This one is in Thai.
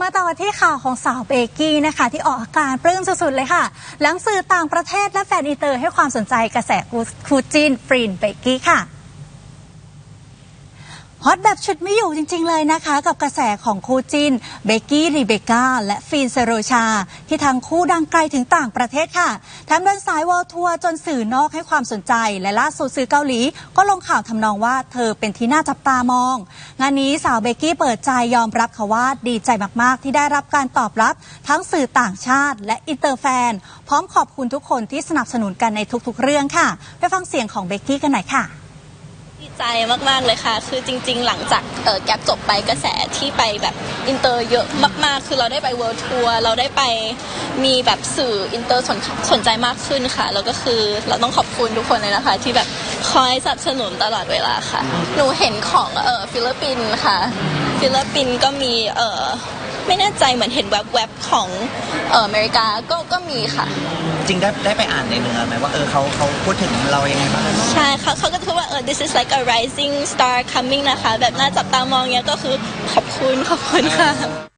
มาต่อที่ข่าวของสาวเบกกี้นะคะ ที่ออกอาการปลื้มสุดๆเลยค่ะ หลังสื่อต่างประเทศและแฟนอินเตอร์ให้ความสนใจกระแสคู่จีนฟรีนเบกกี้ค่ะ ฮอตแบบฉุดไม่อยู่จริง ๆ เลยนะคะ กับกระแสของคู่จินเบกกี้รีเบคก้าและฟีนเซโรชา ที่ทั้งคู่ดังไกลถึงต่างประเทศค่ะแถมเดินสายวอลทัวร์จนสื่อนอกให้ความสนใจ และล่าสุดสื่อเกาหลี ก็ลงข่าวทำนองว่าเธอเป็นที่น่าจับตามอง งานนี้สาวเบกกี้เปิดใจยอมรับค่ะว่าดีใจมากๆ ที่ได้รับการตอบรับ ทั้งสื่อต่างชาติ และอินเตอร์แฟน พร้อมขอบคุณทุกคนที่สนับสนุนกันในทุกๆ เรื่องค่ะไปฟังเสียงของเบกกี้กันหน่อยค่ะ ดีใจมาก ๆ เลยค่ะ คือจริง ๆ หลังจากเออแกปจบไปกระแสที่ไปแบบอินเตอร์เยอะมาก ๆ คือเราได้ไปเวิลด์ทัวร์เราได้ไปมีแบบสื่ออินเตอร์สนสนใจมากขึ้นค่ะ แล้วก็คือเราต้องขอบคุณทุกคนเลยนะคะ ที่แบบคอยสนับสนุนตลอดเวลาค่ะ หนูเห็นของเออฟิลิปปินส์ค่ะ ฟิลิปปินส์ก็มีเออ ไม่แน่ใจเหมือนเห็นแวบๆของเอออเมริกาก็ก็มีค่ะ จริงได้ได้ไปอ่านในเนื้อไหมว่าเออเขาเขาพูดถึงเรายังไงบ้างใช่เขาเขาก็จะพูดว่าเออ this is like a rising star coming นะคะ แบบน่าจับตามองเนี้ยก็คือขอบคุณขอบคุณค่ะ